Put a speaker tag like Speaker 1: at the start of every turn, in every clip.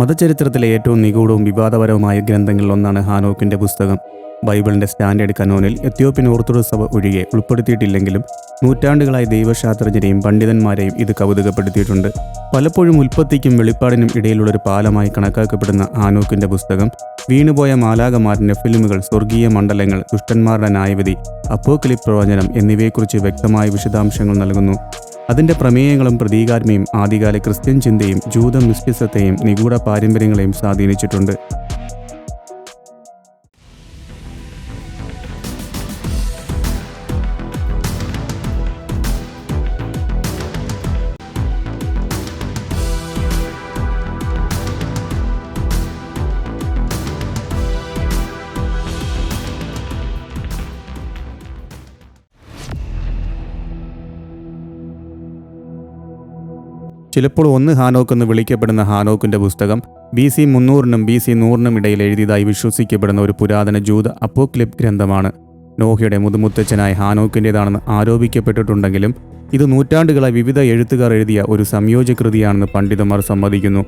Speaker 1: മതചരിത്രത്തിലെ ഏറ്റവും നിഗൂഢവും വിവാദപരവുമായ ഗ്രന്ഥങ്ങളിൽ ഒന്നാണ് ഹാനോക്കിന്റെ പുസ്തകം. ബൈബിളിന്റെ സ്റ്റാൻഡേർഡ് കനോനിൽ എത്യോപ്യൻ ഓർത്തഡോക്സ് സഭ ഒഴികെ ഉൾപ്പെടുത്തിയിട്ടില്ലെങ്കിലും നൂറ്റാണ്ടുകളായി ദൈവശാസ്ത്രജ്ഞരെയും പണ്ഡിതന്മാരെയും ഇത് കൗതുകപ്പെടുത്തിയിട്ടുണ്ട്. പലപ്പോഴും ഉൽപ്പത്തിക്കും വെളിപ്പാടിനും ഇടയിലുള്ള ഒരു പാലമായി കണക്കാക്കപ്പെടുന്ന ഹാനോക്കിന്റെ പുസ്തകം വീണുപോയ മാലാകമാരന്റെ ഫിലിമുകൾ സ്വർഗീയ മണ്ഡലങ്ങൾ ദുഷ്ടന്മാരുടെ ന്യായവിധി അപ്പോക്ലിപ് പ്രവചനം എന്നിവയെക്കുറിച്ച് വ്യക്തമായ വിശദാംശങ്ങൾ നൽകുന്നു. അതിന്റെ പ്രമേയങ്ങളും പ്രതീകാത്മയും ആദ്യകാല ക്രിസ്ത്യൻ ചിന്തയും ജൂത മിസ്റ്റിസത്തെയും നിഗൂഢ പാരമ്പര്യങ്ങളെയും സ്വാധീനിച്ചിട്ടുണ്ട്. ചിലപ്പോൾ ഒന്ന് ഹാനോക്ക് എന്ന് വിളിക്കപ്പെടുന്ന ഹാനോക്കിന്റെ പുസ്തകം ബി സി മുന്നൂറിനും ബി സി നൂറിനും ഇടയിൽ എഴുതിയതായി വിശ്വസിക്കപ്പെടുന്ന ഒരു പുരാതന ജൂത അപ്പോക്ലിപ് ഗ്രന്ഥമാണ്. നോഹയുടെ മുതുമുത്തച്ഛനായ ഹാനോക്കിന്റെതാണെന്ന് ആരോപിക്കപ്പെട്ടിട്ടുണ്ടെങ്കിലും ഇത് നൂറ്റാണ്ടുകളായി വിവിധ എഴുത്തുകാർ എഴുതിയ ഒരു സംയോജകൃതിയാണെന്ന് പണ്ഡിതന്മാർ സമ്മതിക്കുന്നു.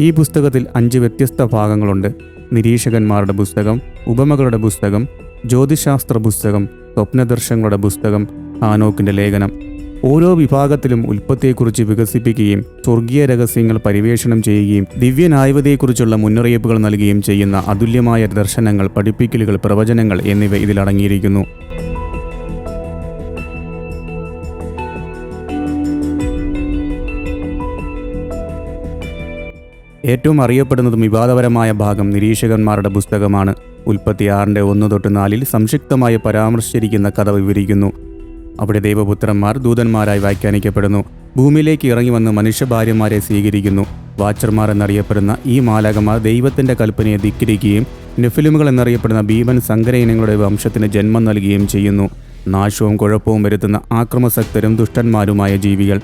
Speaker 1: ഈ പുസ്തകത്തിൽ അഞ്ച് വ്യത്യസ്ത ഭാഗങ്ങളുണ്ട്. നിരീക്ഷകന്മാരുടെ പുസ്തകം ഉപമകളുടെ പുസ്തകം ജ്യോതിശാസ്ത്ര പുസ്തകം സ്വപ്നദർശങ്ങളുടെ പുസ്തകം ഹാനോക്കിന്റെ ലേഖനം. ഓരോ വിഭാഗത്തിലും ഉൽപ്പത്തിയെക്കുറിച്ച് വികസിപ്പിക്കുകയും സ്വർഗീയ രഹസ്യങ്ങൾ പരിവേഷണം ചെയ്യുകയും ദിവ്യനായവതയെക്കുറിച്ചുള്ള മുന്നറിയിപ്പുകൾ നൽകുകയും ചെയ്യുന്ന അതുല്യമായ ദർശനങ്ങൾ പഠിപ്പിക്കലുകൾ പ്രവചനങ്ങൾ എന്നിവ ഇതിലടങ്ങിയിരിക്കുന്നു. ഏറ്റവും അറിയപ്പെടുന്നതും വിവാദപരമായ ഭാഗം നിരീക്ഷകന്മാരുടെ പുസ്തകമാണ്. ഉൽപ്പത്തിയാറിന്റെ ഒന്ന് തൊട്ട് നാലിൽ സംക്ഷിപ്തമായി പരാമർശിച്ചിരിക്കുന്ന കഥ വിവരിക്കുന്നു. അവിടെ ദൈവപുത്രന്മാർ ദൂതന്മാരായി വ്യാഖ്യാനിക്കപ്പെടുന്നു. ഭൂമിയിലേക്ക് ഇറങ്ങി വന്ന് മനുഷ്യഭാര്യമാരെ സ്വീകരിക്കുന്നു. വാച്ചർമാർ എന്നറിയപ്പെടുന്ന ഈ മാലകമാർ ദൈവത്തിന്റെ കൽപ്പനയെ ധിക്കരിക്കുകയും നെഫിലിമുകൾ എന്നറിയപ്പെടുന്ന ഭീമൻ സങ്കര ഇനങ്ങളുടെ വംശത്തിന് ജന്മം നൽകുകയും ചെയ്യുന്നു. നാശവും കുഴപ്പവും വരുത്തുന്ന ആക്രമസക്തരും ദുഷ്ടന്മാരുമായ ജീവികൾ.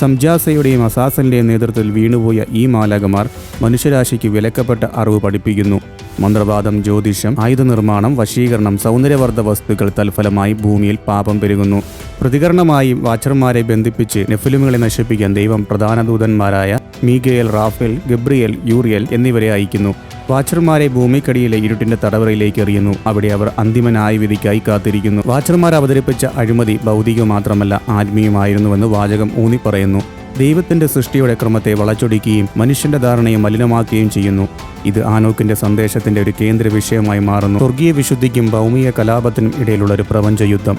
Speaker 1: സംജാസയുടെയും അസാസന്റെയും നേതൃത്വത്തിൽ വീണുപോയ ഈ മാലകമാർ മനുഷ്യരാശിക്ക് വിലക്കപ്പെട്ട അറിവ് പഠിപ്പിക്കുന്നു. മന്ത്രവാദം ജ്യോതിഷം ആയുധ നിർമ്മാണം വശീകരണം സൗന്ദര്യവർദ്ധ വസ്തുക്കൾ തൽഫലമായി ഭൂമിയിൽ പാപം പെരുകുന്നു. പ്രതികരണമായി വാച്ചർമാരെ ബന്ധിപ്പിച്ച് നെഫിലിമുകളെ നശിപ്പിക്കാൻ ദൈവം പ്രധാന ദൂതന്മാരായ മീഗേൽ റാഫേൽ ഗബ്രിയേൽ യൂറിയൽ എന്നിവരെ അയക്കുന്നു. വാച്ചർമാരെ ഭൂമിക്കടിയിലെ ഇരുട്ടിന്റെ തടവറയിലേക്ക് എറിയുന്നു. അവിടെ അവർ അന്തിമ ന്യായവിധിക്കായി കാത്തിരിക്കുന്നു. വാച്ചർമാർ അവതരിപ്പിച്ച അഴിമതി ഭൗതിക മാത്രമല്ല ആത്മീയമായിരുന്നുവെന്ന് വാചകം ഊന്നി പറയുന്നു. ദൈവത്തിന്റെ സൃഷ്ടിയുടെ ക്രമത്തെ വളച്ചൊടിക്കുകയും മനുഷ്യന്റെ ധാരണയെ മലിനമാക്കുകയും ചെയ്യുന്നു. ഇത് ആനോക്കിന്റെ സന്ദേശത്തിന്റെ ഒരു കേന്ദ്ര വിഷയമായി മാറുന്നു. സ്വർഗീയ വിശുദ്ധിക്കും ഭൗമിക കലാപത്തിനും ഇടയിലുള്ള ഒരു പ്രപഞ്ച യുദ്ധം.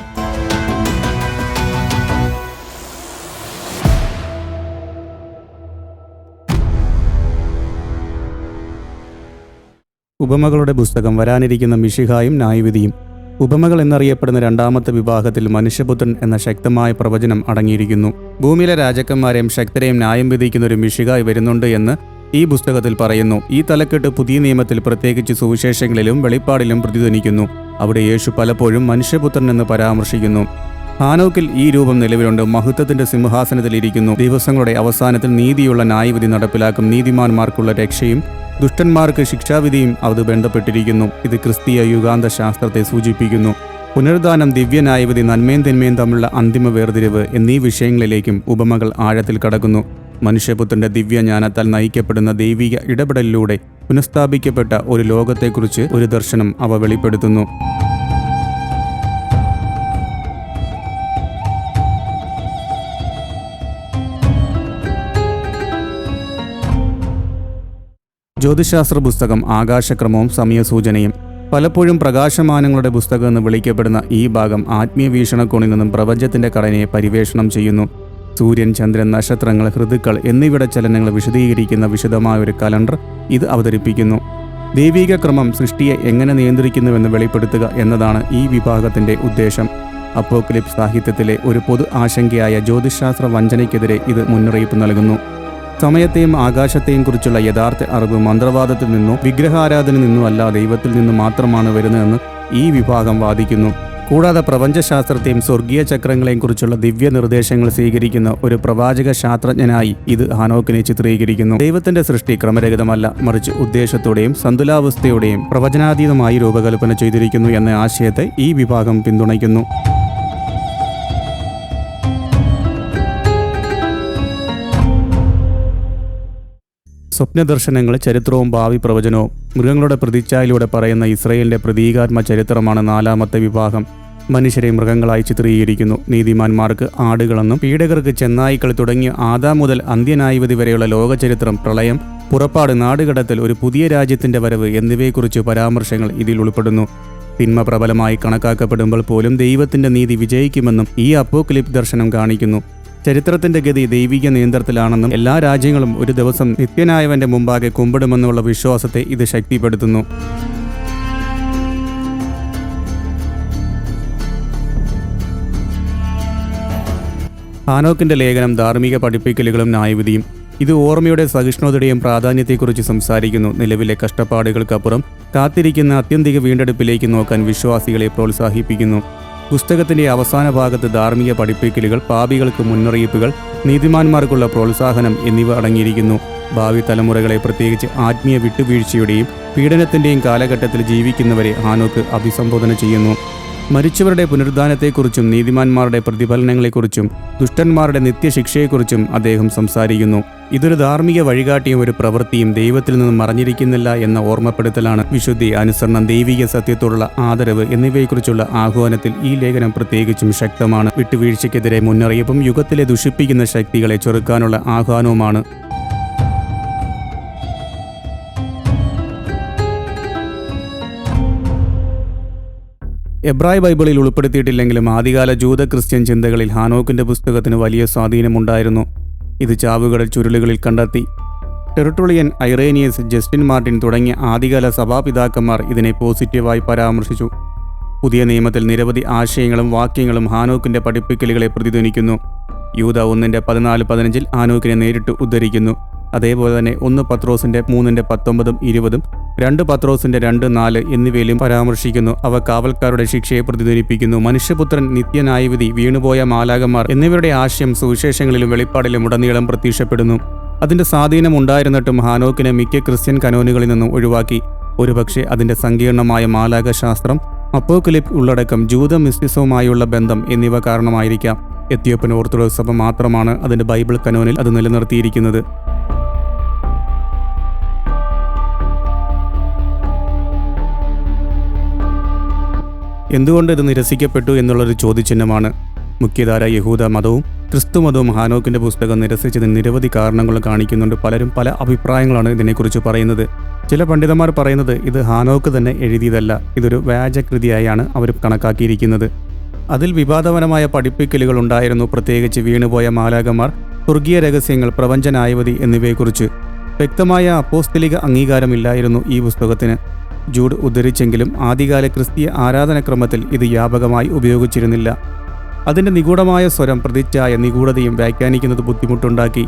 Speaker 1: ഉപമകളുടെ പുസ്തകം വരാനിരിക്കുന്ന മിഷിഹായും ന്യായവിധിയും ഉപമകൾ എന്നറിയപ്പെടുന്ന രണ്ടാമത്തെ വിഭാഗത്തിൽ മനുഷ്യപുത്രൻ എന്ന ശക്തമായ പ്രവചനം അടങ്ങിയിരിക്കുന്നു. ഭൂമിയിലെ രാജാക്കന്മാരെയും ശക്തരെയും ന്യായം വിധിക്കുന്ന ഒരു മിഷികായി വരുന്നുണ്ട് എന്ന് ഈ പുസ്തകത്തിൽ പറയുന്നു. ഈ തലക്കെട്ട് പുതിയ നിയമത്തിൽ പ്രത്യേകിച്ച് സുവിശേഷങ്ങളിലും വെളിപ്പാടിലും പ്രതിധ്വനിക്കുന്നു. അവിടെ യേശു പലപ്പോഴും മനുഷ്യപുത്രൻ എന്ന് പരാമർശിക്കുന്നു. ഹാനോക്കിൽ ഈ രൂപം നിലവിലുണ്ട്. മഹത്വത്തിന്റെ സിംഹാസനത്തിലിരിക്കുന്നു. ദിവസങ്ങളുടെ അവസാനത്തിൽ നീതിയുള്ള ന്യായവിധി നടപ്പിലാക്കും. നീതിമാന്മാർക്കുള്ള രക്ഷയും ദുഷ്ടന്മാർക്ക് ശിക്ഷാവിധിയും അത് ബന്ധപ്പെട്ടിരിക്കുന്നു. ഇത് ക്രിസ്തീയ യുഗാന്ത ശാസ്ത്രത്തെ സൂചിപ്പിക്കുന്നു. പുനരുദ്ധാനം ദിവ്യനായവതി നന്മയും തിന്മയും തമ്മിലുള്ള അന്തിമ വേർതിരിവ് എന്നീ വിഷയങ്ങളിലേക്കും ഉപമകൾ ആഴത്തിൽ കടക്കുന്നു. മനുഷ്യപുത്രന്റെ ദിവ്യജ്ഞാനത്താൽ നയിക്കപ്പെടുന്ന ദൈവിക ഇടപെടലിലൂടെ പുനഃസ്ഥാപിക്കപ്പെട്ട ഒരു ലോകത്തെക്കുറിച്ച് ഒരു ദർശനം അവ വെളിപ്പെടുത്തുന്നു. ജ്യോതിശാസ്ത്ര പുസ്തകം ആകാശക്രമവും സമയസൂചനയും. പലപ്പോഴും പ്രകാശമാനങ്ങളുടെ പുസ്തകം എന്ന് വിളിക്കപ്പെടുന്ന ഈ ഭാഗം ആത്മീയ വീക്ഷണകോണിൽ നിന്നും പ്രപഞ്ചത്തിന്റെ ഘടനയെ പരിവേഷണം ചെയ്യുന്നു. സൂര്യൻ ചന്ദ്രൻ നക്ഷത്രങ്ങൾ ഋതുക്കൾ എന്നിവയുടെ ചലനങ്ങൾ വിശദീകരിക്കുന്ന വിശദമായ ഒരു കലണ്ടർ ഇത് അവതരിപ്പിക്കുന്നു. ദൈവിക ക്രമം സൃഷ്ടിയെ എങ്ങനെ നിയന്ത്രിക്കുന്നുവെന്ന് വെളിപ്പെടുത്തുക എന്നതാണ് ഈ വിഭാഗത്തിന്റെ ഉദ്ദേശം. അപ്പോക്ലിപ്സ് സാഹിത്യത്തിലെ ഒരു പൊതു ആശങ്കയായ ജ്യോതിശാസ്ത്ര വഞ്ചനയ്ക്കെതിരെ ഇത് മുന്നറിയിപ്പ് നൽകുന്നു. സമയത്തെയും ആകാശത്തെയും കുറിച്ചുള്ള യഥാർത്ഥ അറിവ് മന്ത്രവാദത്തിൽ നിന്നോ വിഗ്രഹാരാധന നിന്നോ അല്ല ദൈവത്തിൽ നിന്ന് മാത്രമാണ് വരുന്നതെന്ന് ഈ വിഭാഗം വാദിക്കുന്നു. കൂടാതെ പ്രപഞ്ചശാസ്ത്രത്തെയും സ്വർഗീയ ചക്രങ്ങളെയും കുറിച്ചുള്ള ദിവ്യ നിർദ്ദേശങ്ങൾ സ്വീകരിക്കുന്ന ഒരു പ്രവാചക ശാസ്ത്രജ്ഞനായി ഇത് ഹാനോക്കിനെ ചിത്രീകരിക്കുന്നു. ദൈവത്തിന്റെ സൃഷ്ടി ക്രമരഹിതമല്ല മറിച്ച് ഉദ്ദേശത്തോടെയും സന്തുലാവസ്ഥയോടെയും പ്രവചനാതീതമായി രൂപകൽപ്പന ചെയ്തിരിക്കുന്നു എന്ന ആശയത്തെ ഈ വിഭാഗം പിന്തുണയ്ക്കുന്നു. സ്വപ്നദർശനങ്ങൾ ചരിത്രവും ഭാവി പ്രവചനവും മൃഗങ്ങളുടെ പ്രതിച്ഛായയിലൂടെ പറയുന്ന ഇസ്രയേലിന്റെ പ്രതീകാത്മ ചരിത്രമാണ് നാലാമത്തെ വിഭാഗം. മനുഷ്യരെ മൃഗങ്ങളായി ചിത്രീകരിക്കുന്നു. നീതിമാന്മാർക്ക് ആടുകളെന്നും പീഡകർക്ക് ചെന്നായിക്കൾ തുടങ്ങിയ ആദാം മുതൽ അന്ത്യനായുവതി വരെയുള്ള ലോകചരിത്രം പ്രളയം പുറപ്പാട് നാടുകടത്തൽ ഒരു പുതിയ രാജ്യത്തിന്റെ വരവ് എന്നിവയെക്കുറിച്ച് പരാമർശങ്ങൾ ഇതിൽ ഉൾപ്പെടുന്നു. തിന്മ പ്രബലമായി കണക്കാക്കപ്പെടുമ്പോൾ പോലും ദൈവത്തിന്റെ നീതി വിജയിക്കുമെന്നും ഈ അപ്പോക്ലിപ് ദർശനം കാണിക്കുന്നു. ചരിത്രത്തിന്റെ ഗതി ദൈവിക നിയന്ത്രണത്തിലാണെന്നും എല്ലാ രാജ്യങ്ങളും ഒരു ദിവസം നിത്യനായവന്റെ മുമ്പാകെ കുമ്പിടുമെന്നുള്ള വിശ്വാസത്തെ ഇത് ശക്തിപ്പെടുത്തുന്നു. ഹാനോക്കിന്റെ ലേഖനം ധാർമ്മിക പഠിപ്പിക്കലുകളും ന്യായവിധിയും ഇത് ഓർമ്മയുടെ സഹിഷ്ണുതയുടെയും പ്രാധാന്യത്തെക്കുറിച്ച് സംസാരിക്കുന്നു. നിലവിലെ കഷ്ടപ്പാടുകൾക്കപ്പുറം കാത്തിരിക്കുന്ന അത്യന്തിക വീണ്ടെടുപ്പിലേക്ക് നോക്കാൻ വിശ്വാസികളെ പ്രോത്സാഹിപ്പിക്കുന്നു. പുസ്തകത്തിന്റെ അവസാന ഭാഗത്ത് ധാർമ്മിക പഠിപ്പിക്കലുകൾ പാപികൾക്ക് മുന്നറിയിപ്പുകൾ നീതിമാന്മാർക്കുള്ള പ്രോത്സാഹനം എന്നിവ അടങ്ങിയിരിക്കുന്നു. ഭാവി തലമുറകളെ പ്രത്യേകിച്ച് ആത്മീയ വിട്ടുവീഴ്ചയുടെയും പീഡനത്തിന്റെയും കാലഘട്ടത്തിൽ ജീവിക്കുന്നവരെ ഹാനോക്ക് അഭിസംബോധന ചെയ്യുന്നു. മരിച്ചവരുടെ പുനരുദ്ധാനത്തെക്കുറിച്ചും നീതിമാന്മാരുടെ പ്രതിഫലനങ്ങളെക്കുറിച്ചും ദുഷ്ടന്മാരുടെ നിത്യശിക്ഷയെക്കുറിച്ചും അദ്ദേഹം സംസാരിക്കുന്നു. ഇതൊരു ധാർമ്മിക വഴികാട്ടിയും ഒരു പ്രവൃത്തിയും ദൈവത്തിൽ നിന്നും മറഞ്ഞിരിക്കുന്നില്ല എന്ന ഓർമ്മപ്പെടുത്തലാണ് വിശുദ്ധി അനുസരണം ദൈവിക സത്യത്തോടുള്ള ആദരവ് എന്നിവയെക്കുറിച്ചുള്ള ആഹ്വാനത്തിൽ ഈ ലേഖനം പ്രത്യേകിച്ചും ശക്തമാണ്. വിട്ടുവീഴ്ചയ്ക്കെതിരെ മുന്നറിയിപ്പും യുഗത്തിലെ ദുഷിപ്പിക്കുന്ന ശക്തികളെ ചെറുക്കാനുള്ള ആഹ്വാനവുമാണ് എബ്രായ ബൈബിളിൽ ഉൾപ്പെടുത്തിയിട്ടില്ലെങ്കിലും ആദ്യകാല ജൂത ക്രിസ്ത്യൻ ചിന്തകളിൽ ഹാനോക്കിന്റെ പുസ്തകത്തിന് വലിയ സ്വാധീനമുണ്ടായിരുന്നു. ഇത് ചാവുകടൽ ചുരുളുകളിൽ കണ്ടെത്തി. ടെറിട്ടോളിയൻ ഐറേനിയസ് ജസ്റ്റിൻ മാർട്ടിൻ തുടങ്ങിയ ആദ്യകാല സഭാപിതാക്കന്മാർ ഇതിനെ പോസിറ്റീവായി പരാമർശിച്ചു. പുതിയ നിയമത്തിൽ നിരവധി ആശയങ്ങളും വാക്യങ്ങളും ഹാനോക്കിന്റെ പഠിപ്പിക്കലുകളെ പ്രതിധ്വനിക്കുന്നു. യൂത ഒന്നിന്റെ പതിനാല് പതിനഞ്ചിൽ ഹാനോക്കിനെ നേരിട്ട് ഉദ്ധരിക്കുന്നു. അതേപോലെ തന്നെ ഒന്ന് പത്രോസിന്റെ മൂന്നിന്റെ പത്തൊമ്പതും ഇരുപതും രണ്ട് പത്രോസിന്റെ രണ്ട് നാല് എന്നിവയിലും പരാമർശിക്കുന്നു. അവ കാവൽക്കാരുടെ ശിക്ഷയെ പ്രതിധ്വനിപ്പിക്കുന്നു. മനുഷ്യപുത്രൻ നിത്യനായവിധി വീണുപോയ മാലാകന്മാർ എന്നിവരുടെ ആശയം സുവിശേഷങ്ങളിലും വെളിപ്പാടിലും ഉടനീളം പ്രത്യക്ഷപ്പെടുന്നു. അതിന്റെ സ്വാധീനം ഉണ്ടായിരുന്നിട്ടും ഹാനോക്കിനെ മിക്ക ക്രിസ്ത്യൻ കനോനുകളിൽ നിന്നും ഒഴിവാക്കി. ഒരുപക്ഷെ അതിന്റെ സങ്കീർണമായ മാലാകശാസ്ത്രം അപ്പോക്ലിപ്പ് ഉള്ളടക്കം ജൂത മിസ്റ്റിസവുമായുള്ള ബന്ധം എന്നിവ കാരണമായിരിക്കാം. എത്യോപ്യൻ ഓർത്തഡോക്സ് സഭ മാത്രമാണ് അതിന്റെ ബൈബിൾ കനോനിൽ അത് നിലനിർത്തിയിരിക്കുന്നത്. എന്തുകൊണ്ട് ഇത് നിരസിക്കപ്പെട്ടു എന്നുള്ളൊരു ചോദ്യചിഹ്നമാണ്. മുഖ്യധാര യഹൂദ മതവും ക്രിസ്തു മതവും ഹാനോക്കിന്റെ പുസ്തകം നിരസിച്ചതിന് നിരവധി കാരണങ്ങൾ കാണിക്കുന്നുണ്ട്. പലരും പല അഭിപ്രായങ്ങളാണ് ഇതിനെക്കുറിച്ച് പറയുന്നത്. ചില പണ്ഡിതന്മാർ പറയുന്നത് ഇത് ഹാനോക്ക് തന്നെ എഴുതിയതല്ല. ഇതൊരു വ്യാജകൃതിയായാണ് അവർ കണക്കാക്കിയിരിക്കുന്നത്. അതിൽ വിവാദപരമായ പഠിപ്പിക്കലുകൾ ഉണ്ടായിരുന്നു. പ്രത്യേകിച്ച് വീണുപോയ മാലാകന്മാർ സ്വർഗീയ രഹസ്യങ്ങൾ പ്രപഞ്ചനായവതി എന്നിവയെക്കുറിച്ച്. വ്യക്തമായ അപ്പോസ്തലിക അംഗീകാരമില്ലായിരുന്നു ഈ പുസ്തകത്തിന്. ജൂഡ് ഉദ്ധരിച്ചെങ്കിലും ആദ്യകാല ക്രിസ്തീയ ആരാധനക്രമത്തിൽ ഇത് വ്യാപകമായി ഉപയോഗിച്ചിരുന്നില്ല. അതിന്റെ നിഗൂഢമായ സ്വരം പ്രതിച്ഛായ നിഗൂഢതയും വ്യാഖ്യാനിക്കുന്നത് ബുദ്ധിമുട്ടുണ്ടാക്കി.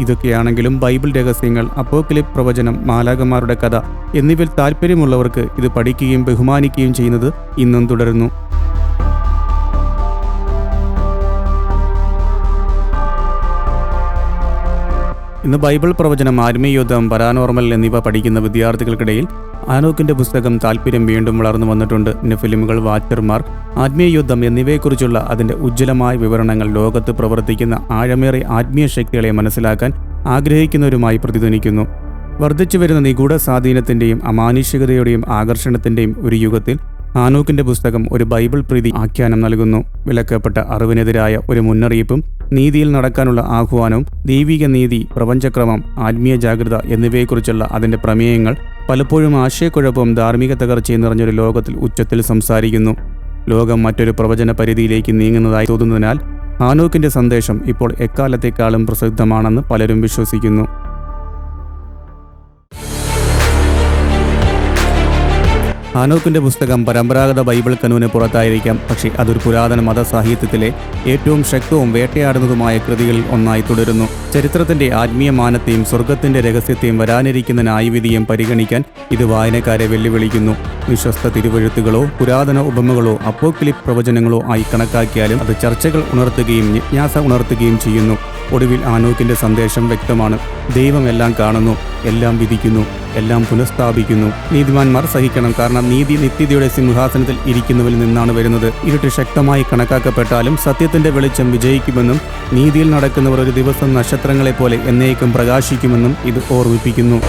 Speaker 1: ഇതൊക്കെയാണെങ്കിലും ബൈബിൾ രഹസ്യങ്ങൾ അപ്പോക്ലിപ് പ്രവചനം മാലാകന്മാരുടെ കഥ എന്നിവയിൽ താല്പര്യമുള്ളവർക്ക് ഇത് പഠിക്കുകയും ബഹുമാനിക്കുകയും ചെയ്യുന്നത് ഇന്നും തുടരുന്നു. ഇന്ന് ബൈബിൾ പ്രവചനം ആത്മീയുദ്ധം പരാനോർമൽ എന്നിവ പഠിക്കുന്ന വിദ്യാർത്ഥികൾക്കിടയിൽ ആനോക്കിന്റെ പുസ്തകം താല്പര്യം വീണ്ടും വളർന്നു വന്നിട്ടുണ്ട്. ഫിലിമുകൾ വാച്ചർമാർ ആത്മീയ യുദ്ധം എന്നിവയെക്കുറിച്ചുള്ള അതിന്റെ ഉജ്ജ്വലമായ വിവരണങ്ങൾ ലോകത്ത് പ്രവർത്തിക്കുന്ന ആഴമേറിയ ആത്മീയ ശക്തികളെ മനസ്സിലാക്കാൻ ആഗ്രഹിക്കുന്നവരുമായി പ്രതിധ്വനിക്കുന്നു. വർദ്ധിച്ചു വരുന്ന നിഗൂഢ സ്വാധീനത്തിന്റെയും അമാനുഷികതയുടെയും ആകർഷണത്തിന്റെയും ഒരു യുഗത്തിൽ ഹാനൂക്കിന്റെ പുസ്തകം ഒരു ബൈബിൾ പ്രീതി ആഖ്യാനം നൽകുന്നു. വിലക്കപ്പെട്ട അറിവിനെതിരായ ഒരു മുന്നറിയിപ്പും നീതിയിൽ നടക്കാനുള്ള ആഹ്വാനവും ദൈവിക നീതി പ്രപഞ്ചക്രമം ആത്മീയ ജാഗ്രത എന്നിവയെക്കുറിച്ചുള്ള അതിന്റെ പ്രമേയങ്ങൾ പലപ്പോഴും ആശയക്കുഴപ്പവും ധാർമ്മിക തകർച്ചയും നിറഞ്ഞൊരു ലോകത്തിൽ ഉച്ചത്തിൽ സംസാരിക്കുന്നു. ലോകം മറ്റൊരു പ്രവചന പരിധിയിലേക്ക് നീങ്ങുന്നതായി തോന്നുന്നതിനാൽ ഹാനോക്കിന്റെ സന്ദേശം ഇപ്പോൾ എക്കാലത്തേക്കാളും പ്രസിദ്ധമാണെന്ന് പലരും വിശ്വസിക്കുന്നു. ഹാനോക്കിന്റെ പുസ്തകം പരമ്പരാഗത ബൈബിൾ കനൂന് പുറത്തായിരിക്കാം. പക്ഷേ അതൊരു പുരാതന മതസാഹിത്യത്തിലെ ഏറ്റവും ശക്തവും വേട്ടയാടുന്നതുമായ കൃതികളിൽ ഒന്നായി തുടരുന്നു. ചരിത്രത്തിന്റെ ആത്മീയ മാനത്തെയും സ്വർഗത്തിന്റെ രഹസ്യത്തെയും വരാനിരിക്കുന്ന ന്യായവിധിയും പരിഗണിക്കാൻ ഇത് വായനക്കാരെ വെല്ലുവിളിക്കുന്നു. വിശ്വസ്ത തിരുവഴുത്തുകളോ പുരാതന ഉപമകളോ അപ്പോക്ലിപ് പ്രവചനങ്ങളോ ആയി കണക്കാക്കിയാലും അത് ചർച്ചകൾ ഉണർത്തുകയും ജിജ്ഞാസ ഉണർത്തുകയും ചെയ്യുന്നു. ഒടുവിൽ ആനോക്കിന്റെ സന്ദേശം വ്യക്തമാണ്. ദൈവം എല്ലാം കാണുന്നു എല്ലാം വിധിക്കുന്നു എല്ലാം പുനഃസ്ഥാപിക്കുന്നു. നീതിമാന്മാർ സഹിക്കണം കാരണം നീതി നിത്യതയുടെ സിംഹാസനത്തിൽ ഇരിക്കുന്നവരിൽ നിന്നാണ് വരുന്നത്. ഇരുട്ട് ശക്തമായി കണക്കാക്കപ്പെട്ടാലും സത്യത്തിന്റെ വെളിച്ചം വിജയിക്കുമെന്നും നീതിയിൽ നടക്കുന്നവർ ഒരു ദിവസം നക്ഷത്രങ്ങളെ പോലെ എന്നേക്കും പ്രകാശിക്കുമെന്നും ഇത് ഓർമ്മിപ്പിക്കുന്നു.